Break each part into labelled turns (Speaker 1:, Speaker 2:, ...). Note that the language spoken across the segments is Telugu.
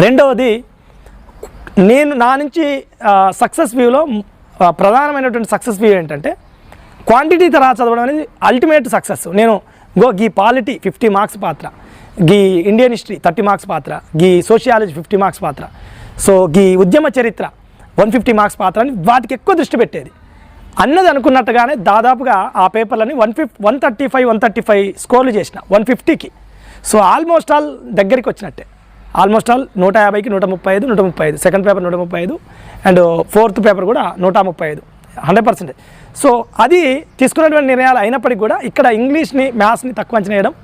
Speaker 1: రెండవది నేను నా నుంచి సక్సెస్ వ్యూలో ప్రధానమైనటువంటి సక్సెస్ వ్యూ ఏంటంటే క్వాంటిటీ తర్వాత చదవడం అనేది అల్టిమేట్ సక్సెస్ నేను గో గీ పాలిటీ ఫిఫ్టీ మార్క్స్ పాత్ర గీ ఇండియన్ హిస్టరీ థర్టీ మార్క్స్ పాత్ర గీ సోషియాలజీ ఫిఫ్టీ మార్క్స్ పాత్ర. సో గీ ఉద్యమ చరిత్ర వన్ ఫిఫ్టీ మార్క్స్ పాత్ర అని వాటికి ఎక్కువ దృష్టి పెట్టేది. అన్నది అనుకున్నట్టుగానే దాదాపుగా ఆ పేపర్లని వన్ ఫిఫ్ one thirty five one thirty five స్కోర్లు చేసిన వన్ ఫిఫ్టీకి. సో ఆల్మోస్ట్ ఆల్ దగ్గరికి వచ్చినట్టే. ఆల్మోస్ట్ ఆల్ నూట యాభైకి నూట ముప్పై ఐదు నూట ముప్పై ఐదు. సెకండ్ పేపర్ నూట ముప్పై ఐదు. అండ్ ఫోర్త్ పేపర్ కూడా నూట ముప్పై ఐదు. హండ్రెడ్ పర్సెంటేజ్ సో అది తీసుకున్నటువంటి నిర్ణయాలు అయినప్పటికీ కూడా ఇక్కడ ఇంగ్లీష్ని మ్యాథ్స్ని తక్కువ అంచనా వేయడం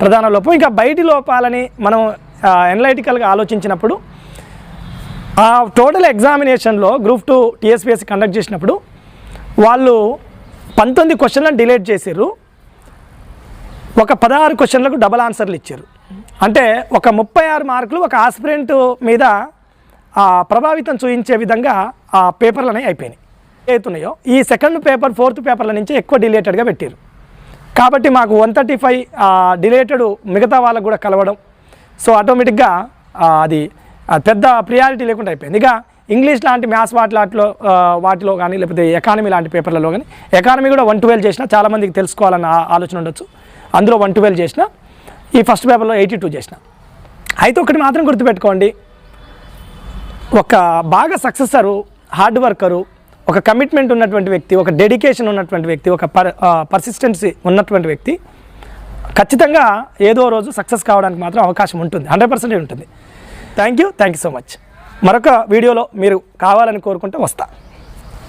Speaker 1: ప్రధాన లోపం. ఇంకా బయటి లోపాలని మనం ఎనలైటికల్గా ఆలోచించినప్పుడు ఆ టోటల్ ఎగ్జామినేషన్లో గ్రూప్ టూ టీఎస్పీఎస్సీ కండక్ట్ చేసినప్పుడు వాళ్ళు పంతొమ్మిది క్వశ్చన్లను డిలేట్ చేసారు ఒక పదహారు క్వశ్చన్లకు డబల్ ఆన్సర్లు ఇచ్చారు. అంటే ఒక ముప్పై ఆరు మార్కులు ఒక ఆస్పిరెంట్ మీద ప్రభావితం చూపించే విధంగా ఆ పేపర్లు అనేవి అయిపోయినాయి. అవుతున్నాయో ఈ సెకండ్ పేపర్ ఫోర్త్ పేపర్ల నుంచి ఎక్కువ డిలేటెడ్గా పెట్టారు కాబట్టి మాకు వన్ థర్టీ ఫైవ్ డిలేటెడ్ మిగతా వాళ్ళకు కూడా కలవడం. సో ఆటోమేటిక్గా అది పెద్ద ప్రియారిటీ లేకుండా అయిపోయింది. ఇక ఇంగ్లీష్ లాంటి మ్యాథ్స్ వాటి వాటిలో వాటిలో కానీ లేకపోతే ఎకానమీ లాంటి పేపర్లలో కానీ ఎకానమీ కూడా వన్ ట్వెల్వ్ చేసినా చాలామందికి తెలుసుకోవాలన్న ఆ- ఆలోచన ఉండొచ్చు. అందులో వన్ ట్వెల్వ్ చేసినా ఈ ఫస్ట్ పేపర్లో ఎయిటీ టూ చేసిన. అయితే ఒకటి మాత్రం గుర్తుపెట్టుకోండి. ఒక బాగా సక్సెసరు హార్డ్ వర్కరు ఒక కమిట్మెంట్ ఉన్నటువంటి వ్యక్తి ఒక డెడికేషన్ ఉన్నటువంటి వ్యక్తి ఒక పర్ పర్సిస్టెన్సీ ఉన్నటువంటి వ్యక్తి ఖచ్చితంగా ఏదో రోజు సక్సెస్ కావడానికి మాత్రం అవకాశం ఉంటుంది. హండ్రెడ్ పర్సెంట్ ఉంటుంది. Thank you. Thank you so much. మరొక వీడియోలో మీరు కావాలని కోరుకుంటే వస్తాను